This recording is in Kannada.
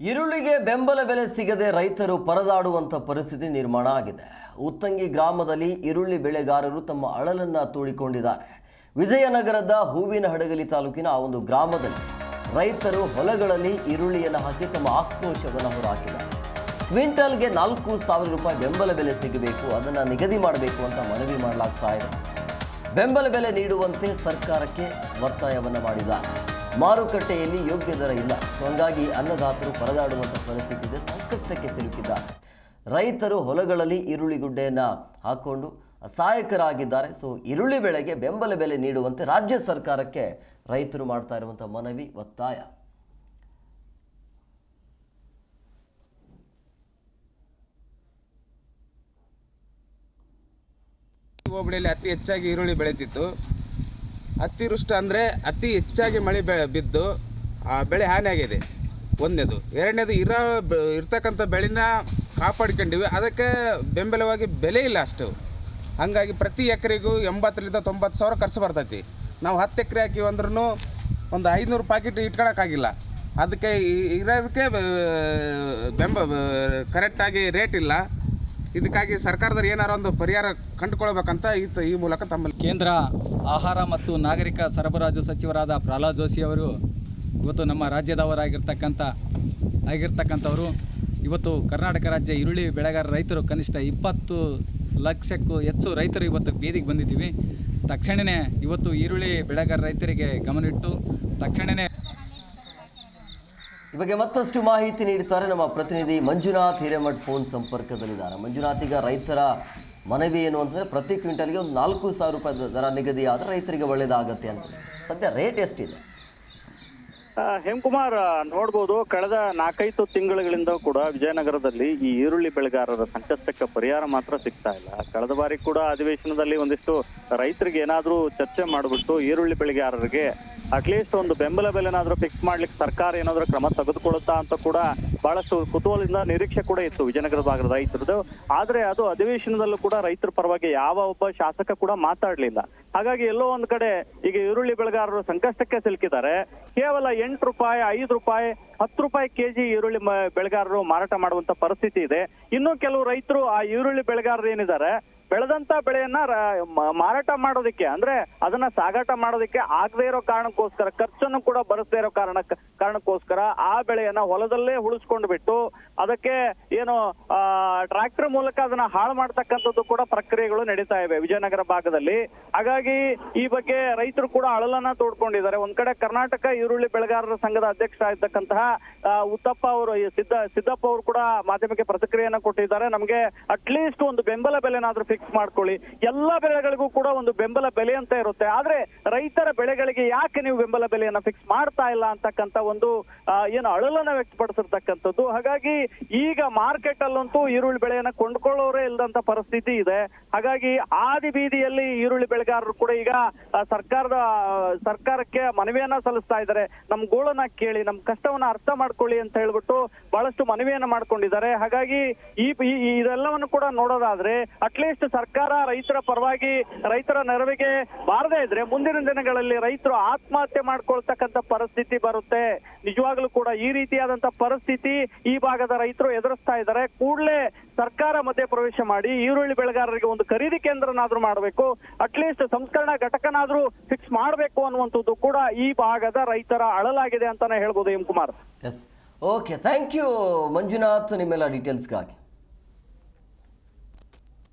ಈರುಳ್ಳಿಗೆ ಬೆಂಬಲ ಬೆಲೆ ಸಿಗದೆ ರೈತರು ಪರದಾಡುವಂಥ ಪರಿಸ್ಥಿತಿ ನಿರ್ಮಾಣ ಆಗಿದೆ. ಉತ್ತಂಗಿ ಗ್ರಾಮದಲ್ಲಿ ಈರುಳ್ಳಿ ಬೆಳೆಗಾರರು ತಮ್ಮ ಅಳಲನ್ನು ತೋಡಿಕೊಂಡಿದ್ದಾರೆ. ವಿಜಯನಗರದ ಹೂವಿನ ಹಡಗಲಿ ತಾಲೂಕಿನ ಆ ಒಂದು ಗ್ರಾಮದಲ್ಲಿ ರೈತರು ಹೊಲಗಳಲ್ಲಿ ಈರುಳ್ಳಿಯನ್ನು ಹಾಕಿ ತಮ್ಮ ಆಕ್ರೋಶವನ್ನು ಹೊರಹಾಕಿದ್ದಾರೆ ಕ್ವಿಂಟಲ್ಗೆ ನಾಲ್ಕು ಸಾವಿರ ರೂಪಾಯಿ ಬೆಂಬಲ ಬೆಲೆ ಸಿಗಬೇಕು, ಅದನ್ನು ನಿಗದಿ ಮಾಡಬೇಕು ಅಂತ ಮನವಿ ಮಾಡಲಾಗ್ತಾ ಇದೆ. ಬೆಂಬಲ ಬೆಲೆ ನೀಡುವಂತೆ ಸರ್ಕಾರಕ್ಕೆ ಒತ್ತಾಯವನ್ನು ಮಾಡಿದ್ದಾರೆ. ಮಾರುಕಟ್ಟೆಯಲ್ಲಿ ಯೋಗ್ಯ ದರ ಇಲ್ಲ. ಸೊ ಹಂಗಾಗಿ ಅನ್ನದಾತರು ಪರದಾಡುವಂಥ ಪರಿಸ್ಥಿತಿ ಇದೆ. ಸಂಕಷ್ಟಕ್ಕೆ ಸಿಲುಕಿದ್ದಾರೆ ರೈತರು ಹೊಲಗಳಲ್ಲಿ ಈರುಳ್ಳಿ ಗುಡ್ಡೆಯನ್ನು ಹಾಕ್ಕೊಂಡು ಸಹಾಯಕರಾಗಿದ್ದಾರೆ ಸೊ ಈರುಳ್ಳಿ ಬೆಳೆಗೆ ಬೆಂಬಲ ಬೆಲೆ ನೀಡುವಂತೆ ರಾಜ್ಯ ಸರ್ಕಾರಕ್ಕೆ ರೈತರು ಮಾಡ್ತಾ ಇರುವಂಥ ಮನವಿ, ಒತ್ತಾಯ. ಹೋಬಳಿಯಲ್ಲಿ ಅತಿ ಹೆಚ್ಚಾಗಿ ಈರುಳ್ಳಿ ಬೆಳೀತಿತ್ತು. ಅತಿವೃಷ್ಟಿ ಅಂದರೆ ಅತಿ ಹೆಚ್ಚಾಗಿ ಮಳೆ ಬೆ, ಬಿದ್ದು, ಆ, ಬೆಳೆ ಹಾನಿಯಾಗಿದೆ ಒಂದನೇದು. ಎರಡನೇದು ಇರೋ ಇರ್ತಕ್ಕಂಥ ಬೆಳೆನ ಕಾಪಾಡ್ಕೊಂಡಿವಿ. ಅದಕ್ಕೆ ಬೆಂಬಲವಾಗಿ ಬೆಲೆ ಇಲ್ಲ ಅಷ್ಟು. ಹಾಗಾಗಿ ಪ್ರತಿ ಎಕರೆಗೂ ಎಂಬತ್ತರಿಂದ ತೊಂಬತ್ತು ಸಾವಿರ ಖರ್ಚು ಬರ್ತೈತಿ. ನಾವು ಹತ್ತು ಎಕರೆ ಹಾಕಿವಿ ಅಂದ್ರೂ ಒಂದು ಐನೂರು ಪ್ಯಾಕೆಟ್ ಇಟ್ಕೊಳಕ್ಕಾಗಿಲ್ಲ. ಅದಕ್ಕೆ ಇರೋದಕ್ಕೆ ಬೆಂಬ ಕರೆಕ್ಟಾಗಿ ರೇಟ್ ಇಲ್ಲ. ಇದಕ್ಕಾಗಿ ಸರ್ಕಾರದವ್ರು ಏನಾರ ಒಂದು ಪರಿಹಾರ ಕಂಡುಕೊಳ್ಬೇಕಂತ ಈ ಈ ಮೂಲಕ ತಮ್ಮಲ್ಲಿ ಕೇಂದ್ರ ಆಹಾರ ಮತ್ತು ನಾಗರಿಕ ಸರಬರಾಜು ಸಚಿವರಾದ ಪ್ರಹ್ಲಾದ್ ಜೋಶಿ ಅವರು ಇವತ್ತು ನಮ್ಮ ರಾಜ್ಯದವರಾಗಿರ್ತಕ್ಕಂಥ, ಆಗಿರ್ತಕ್ಕಂಥವರು. ಇವತ್ತು ಕರ್ನಾಟಕ ರಾಜ್ಯ ಈರುಳ್ಳಿ ಬೆಳೆಗಾರ ರೈತರು ಕನಿಷ್ಠ ಇಪ್ಪತ್ತು ಲಕ್ಷಕ್ಕೂ ಹೆಚ್ಚು ರೈತರು ಇವತ್ತು ಬೀದಿಗೆ ಬಂದಿದ್ದೀವಿ. ತಕ್ಷಣವೇ ಇವತ್ತು ಈರುಳ್ಳಿ ಬೆಳೆಗಾರ ರೈತರಿಗೆ ಗಮನಿಟ್ಟು ತಕ್ಷಣವೇ ಬಗ್ಗೆ ಮತ್ತಷ್ಟು ಮಾಹಿತಿ ನೀಡುತ್ತಾರೆ ನಮ್ಮ ಪ್ರತಿನಿಧಿ ಮಂಜುನಾಥ್ ಹಿರೇಮಠ್ ಫೋನ್ ಸಂಪರ್ಕದಲ್ಲಿದ್ದಾರೆ. ಮಂಜುನಾಥ್, ಈಗ ರೈತರ ಮನವಿ ಏನು ಅಂತಂದರೆ ಪ್ರತಿ ಕ್ವಿಂಟಲ್ಗೆ ಒಂದು ನಾಲ್ಕು ಸಾವಿರ ರೂಪಾಯಿ ದರ ನಿಗದಿ ಆದರೆ ರೈತರಿಗೆ ಒಳ್ಳೆಯದಾಗತ್ತೆ ಅಂತ. ಸದ್ಯ ರೇಟ್ ಎಷ್ಟಿದೆ? ಹೇಮಕುಮಾರ್, ನೋಡ್ಬೋದು ಕಳೆದ ನಾಲ್ಕೈದು ತಿಂಗಳುಗಳಿಂದ ಕೂಡ ವಿಜಯನಗರದಲ್ಲಿ ಈ ಈರುಳ್ಳಿ ಬೆಳೆಗಾರರ ಸಂಕಷ್ಟಕ್ಕೆ ಪರಿಹಾರ ಮಾತ್ರ ಸಿಗ್ತಾ ಇಲ್ಲ. ಕಳೆದ ಬಾರಿ ಕೂಡ ಅಧಿವೇಶನದಲ್ಲಿ ಒಂದಿಷ್ಟು ರೈತರಿಗೆ ಏನಾದರೂ ಚರ್ಚೆ ಮಾಡಿಬಿಟ್ಟು ಈರುಳ್ಳಿ ಬೆಳೆಗಾರರಿಗೆ ಅಟ್ಲೀಸ್ಟ್ ಒಂದು ಬೆಂಬಲ ಬೆಲೆನಾದ್ರೂ ಫಿಕ್ಸ್ ಮಾಡ್ಲಿಕ್ಕೆ ಸರ್ಕಾರ ಏನಾದರೂ ಕ್ರಮ ತೆಗೆದುಕೊಳ್ಳುತ್ತಾ ಅಂತ ಕೂಡ ಬಹಳಷ್ಟು ಕುತೂಹಲದಿಂದ ನಿರೀಕ್ಷೆ ಕೂಡ ಇತ್ತು ವಿಜಯನಗರ ಭಾಗದ ರೈತರದ್ದು. ಆದ್ರೆ ಅದು ಅಧಿವೇಶನದಲ್ಲೂ ಕೂಡ ರೈತರ ಪರವಾಗಿ ಯಾವ ಒಬ್ಬ ಶಾಸಕ ಕೂಡ ಮಾತಾಡ್ಲಿಲ್ಲ. ಹಾಗಾಗಿ ಎಲ್ಲೋ ಒಂದ್ ಕಡೆ ಈಗ ಈರುಳ್ಳಿ ಬೆಳೆಗಾರರು ಸಂಕಷ್ಟಕ್ಕೆ ಸಿಲುಕಿದ್ದಾರೆ. ಕೇವಲ ಎಂಟು ರೂಪಾಯಿ, ಐದು ರೂಪಾಯಿ, ಹತ್ತು ರೂಪಾಯಿ ಕೆಜಿ ಈರುಳ್ಳಿ ಬೆಳೆಗಾರರು ಮಾರಾಟ ಮಾಡುವಂತ ಪರಿಸ್ಥಿತಿ ಇದೆ. ಇನ್ನೂ ಕೆಲವು ರೈತರು ಆ ಈರುಳ್ಳಿ ಬೆಳೆಗಾರರು ಏನಿದ್ದಾರೆ ಬೆಳೆದಂತ ಬೆಳೆಯನ್ನ ಮಾರಾಟ ಮಾಡೋದಕ್ಕೆ, ಅಂದ್ರೆ ಅದನ್ನ ಸಾಗಾಟ ಮಾಡೋದಕ್ಕೆ ಆಗದೇ ಇರೋ ಕಾರಣಕ್ಕೋಸ್ಕರ, ಖರ್ಚನ್ನು ಕೂಡ ಬರದೇ ಇರೋ ಕಾರಣ, ಕಾರಣಕ್ಕೋಸ್ಕರ ಆ ಬೆಳೆಯನ್ನ ಹೊಲದಲ್ಲೇ ಉಳಿಸ್ಕೊಂಡು ಬಿಟ್ಟು, ಅದಕ್ಕೆ ಏನು ಟ್ರಾಕ್ಟರ್ ಮೂಲಕ ಅದನ್ನ ಹಾಳು ಮಾಡ್ತಕ್ಕಂಥದ್ದು ಕೂಡ ಪ್ರಕ್ರಿಯೆಗಳು ನಡೀತಾ ಇವೆ ವಿಜಯನಗರ ಭಾಗದಲ್ಲಿ. ಹಾಗಾಗಿ ಈ ಬಗ್ಗೆ ರೈತರು ಕೂಡ ಅಳಲನ್ನ ತೋಡ್ಕೊಂಡಿದ್ದಾರೆ. ಒಂದ್ ಕಡೆ ಕರ್ನಾಟಕ ಈರುಳ್ಳಿ ಬೆಳೆಗಾರರ ಸಂಘದ ಅಧ್ಯಕ್ಷ ಆಗಿರ್ತಕ್ಕಂತಹ ಉತ್ತಪ್ಪ ಅವರು ಸಿದ್ದ, ಸಿದ್ದಪ್ಪ ಅವರು ಕೂಡ ಮಾಧ್ಯಮಕ್ಕೆ ಪ್ರತಿಕ್ರಿಯೆಯನ್ನ ಕೊಟ್ಟಿದ್ದಾರೆ. ನಮಗೆ ಅಟ್ಲೀಸ್ಟ್ ಒಂದು ಬೆಂಬಲ ಬೆಲೆನಾದ್ರೂ ಫಿಕ್ಸ್ ಮಾಡ್ಕೊಳ್ಳಿ. ಎಲ್ಲ ಬೆಳೆಗಳಿಗೂ ಕೂಡ ಒಂದು ಬೆಂಬಲ ಬೆಲೆ ಅಂತ ಇರುತ್ತೆ. ಆದ್ರೆ ರೈತರ ಬೆಳೆಗಳಿಗೆ ಯಾಕೆ ನೀವು ಬೆಂಬಲ ಬೆಲೆಯನ್ನ ಫಿಕ್ಸ್ ಮಾಡ್ತಾ ಇಲ್ಲ ಅಂತಕ್ಕಂತ ಒಂದು ಏನು ಅಳಲನ್ನ ವ್ಯಕ್ತಪಡಿಸಿರ್ತಕ್ಕಂಥದ್ದು. ಹಾಗಾಗಿ ಈಗ ಮಾರ್ಕೆಟ್ ಅಲ್ಲಂತೂ ಈರುಳ್ಳಿ ಬೆಳೆಯನ್ನ ಕೊಂಡ್ಕೊಳ್ಳೋರೇ ಇಲ್ಲದಂತ ಪರಿಸ್ಥಿತಿ ಇದೆ. ಹಾಗಾಗಿ ಆದಿ ಬೀದಿಯಲ್ಲಿ ಈರುಳ್ಳಿ ಬೆಳೆಗಾರರು ಕೂಡ ಈಗ ಸರ್ಕಾರದ, ಸರ್ಕಾರಕ್ಕೆ ಮನವಿಯನ್ನ ಸಲ್ಲಿಸ್ತಾ ಇದ್ದಾರೆ. ನಮ್ ಗೋಳನ್ನ ಕೇಳಿ, ನಮ್ ಕಷ್ಟವನ್ನ ಅರ್ಥ ಮಾಡ್ಕೊಳ್ಳಿ ಅಂತ ಹೇಳ್ಬಿಟ್ಟು ಬಹಳಷ್ಟು ಮನವಿಯನ್ನ ಮಾಡ್ಕೊಂಡಿದ್ದಾರೆ. ಹಾಗಾಗಿ ಈ- ಇದೆಲ್ಲವನ್ನು ಕೂಡ ನೋಡೋದಾದ್ರೆ ಅಟ್ಲೀಸ್ಟ್ ಸರ್ಕಾರ ರೈತರ ಪರವಾಗಿ ರೈತರ ನೆರವಿಗೆ ಬಾರದೇ ಇದ್ರೆ ಮುಂದಿನ ದಿನಗಳಲ್ಲಿ ರೈತರು ಆತ್ಮಹತ್ಯೆ ಮಾಡ್ಕೊಳ್ತಕ್ಕಂಥ ಪರಿಸ್ಥಿತಿ ಬರುತ್ತೆ. ನಿಜವಾಗ್ಲೂ ಕೂಡ ಈ ರೀತಿಯಾದಂತ ಪರಿಸ್ಥಿತಿ ಈ ಭಾಗದ ರೈತರು ಎದುರಿಸ್ತಾ ಇದ್ದಾರೆ. ಕೂಡಲೇ ಸರ್ಕಾರ ಮಧ್ಯೆ ಪ್ರವೇಶ ಮಾಡಿ ಈರುಳ್ಳಿ ಬೆಳೆಗಾರರಿಗೆ ಒಂದು ಖರೀದಿ ಕೇಂದ್ರನಾದ್ರೂ ಮಾಡಬೇಕು. ಅಟ್ಲೀಸ್ಟ್ ಸಂಸ್ಕರಣಾ ಘಟಕನಾದ್ರೂ ಫಿಕ್ಸ್ ಮಾಡಬೇಕು ಅನ್ನುವಂಥದ್ದು ಕೂಡ ಈ ಭಾಗದ ರೈತರ ಅಳಲಾಗಿದೆ ಅಂತಾನೆ ಹೇಳ್ಬೋದು M Kumar S okay thank you Manjunath, ನಿಮ್ಮೆಲ್ಲ ಡೀಟೇಲ್ಸ್ಗಾಗಿ